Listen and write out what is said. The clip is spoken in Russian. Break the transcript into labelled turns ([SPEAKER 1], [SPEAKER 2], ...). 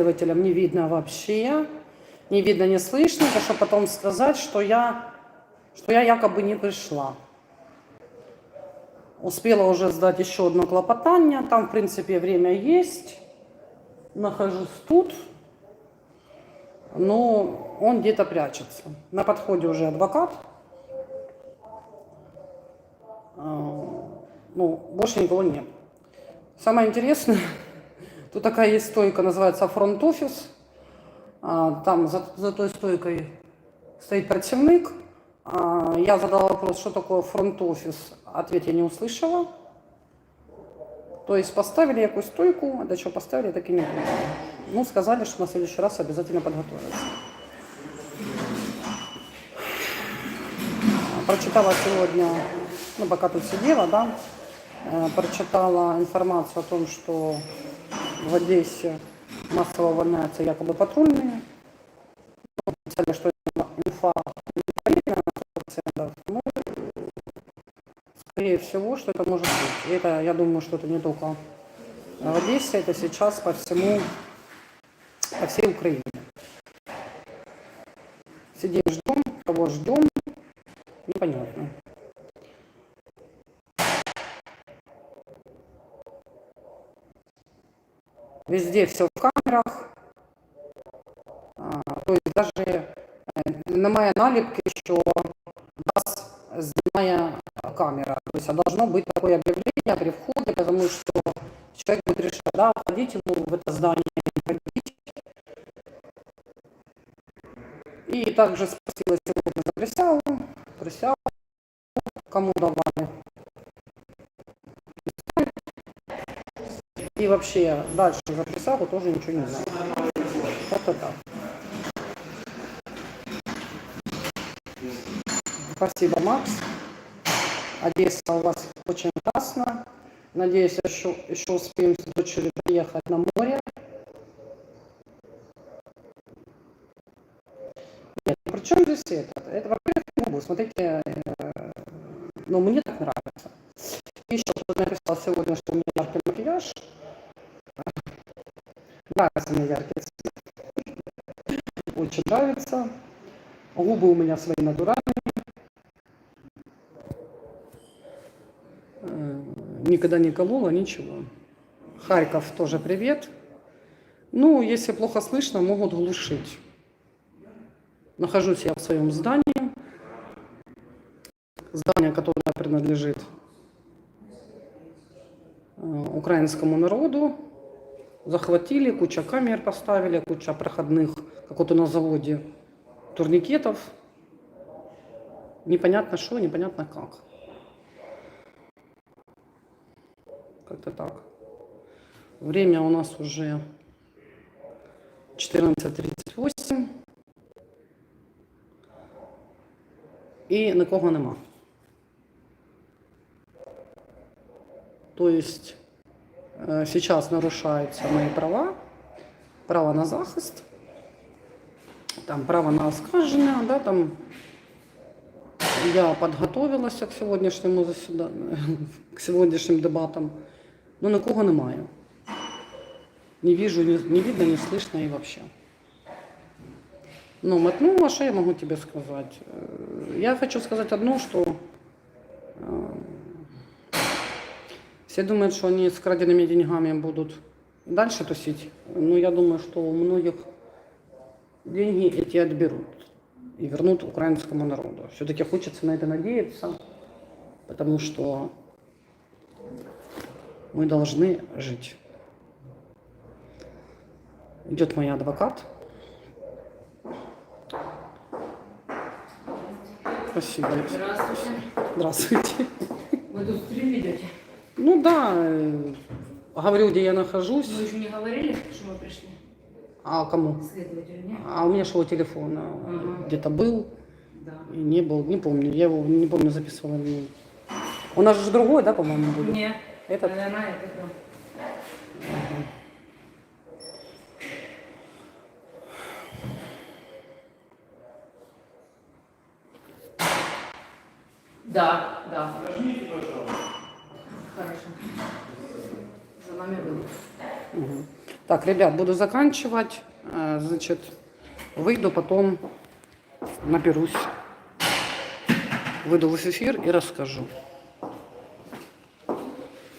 [SPEAKER 1] следователям не видно вообще, не видно, не слышно, потому что потом сказать, что я, что я якобы не пришла. Успела уже сдать еще одно клопотание, там, в принципе, время есть. Нахожусь тут, но он где-то прячется. На подходе уже адвокат. А, Ну, больше никого нет. Самое интересное, тут такая есть стойка, называется фронт-офис. А, Там за, за той стойкой стоит противник. А, Я задала вопрос, что такое фронт-офис. Ответ я не услышала. То есть поставили якусь стойку, а до чего поставили, так и не было. Ну, сказали, что на следующий раз обязательно подготовятся. Прочитала сегодня, ну, пока тут сидела, да, э, прочитала информацию о том, что в Одессе массово увольняются якобы патрульные. Ну, Писали, что это инфа не проверена на 100%, но скорее всего, что это может быть. И это, я думаю, что это не только в Одессе, это сейчас по всему, по всей Украине. Сидим, ждем, кого ждем, непонятно. Везде все в камерах. А, то есть даже э, немає наліпки, що вас знімає камера. То есть а должно быть такое объявление при входе, потому что человек будет решать, да, входить ему в это здание, не входить. И также спросила сегодня за присягу, присягу, кому давали. И вообще дальше за присягу тоже ничего не знаю. Вот так. Спасибо, Макс. Одесса у вас очень классно. Надеюсь, еще, еще успеем с дочерью приехать на море. Нет, ну при чем здесь это? Это, во-первых, не могу. Смотрите, э, ну, мне так нравится. Еще кто-то написал сегодня, что у меня яркий макияж. Нравится мне яркий цвет. Очень нравится. Губы у меня свои натуральные. Э, Никогда не колола, ничего. Харьков тоже привет. Ну, если плохо слышно, могут глушить. Нахожусь я в своем здании. Здание, которое принадлежит э, украинскому народу. Захватили, куча камер поставили, куча проходных, как вот у на заводе, турникетов. Непонятно что, непонятно как. Как-то так. Время у нас уже 14.38. І нікого нема. Есть сейчас нарушаются мои права, право на захист, там право на оскарження, да, там я подготовилася к сегодняшнему засіданню, к сегодняшним дебатам, но нікого немає. Не вижу, не, не видно, не слышно и вообще. Ну, мотнула, что я могу тебе сказать? Э, Я хочу сказать одно, что все думают, что они с краденными деньгами будут дальше тусить. Но я думаю, что у многих деньги эти отберут и вернут украинскому народу. Все-таки хочется на это надеяться, потому что мы должны жить. Идет мой адвокат. Спасибо.
[SPEAKER 2] Здравствуйте.
[SPEAKER 1] Здравствуйте.
[SPEAKER 2] Вы тут стрим ведете?
[SPEAKER 1] Ну да, э, говорю, где я нахожусь.
[SPEAKER 2] Вы еще не говорили, что мы пришли?
[SPEAKER 1] А кому?
[SPEAKER 2] Следователь, нет?
[SPEAKER 1] А у меня что, телефон э,
[SPEAKER 2] Ага.
[SPEAKER 1] где-то был
[SPEAKER 2] Да.
[SPEAKER 1] и не был, не помню. Я его не помню, записывала. или нет. У нас же другой, да, по-моему, будет?
[SPEAKER 2] Нет.
[SPEAKER 1] Этот?
[SPEAKER 2] Она это да. Да, да. Хорошо. За нами был.
[SPEAKER 1] Мгм. Так, ребят, буду заканчивать. Э, Значит, выйду потом, наберусь. Выйду в эфир и расскажу.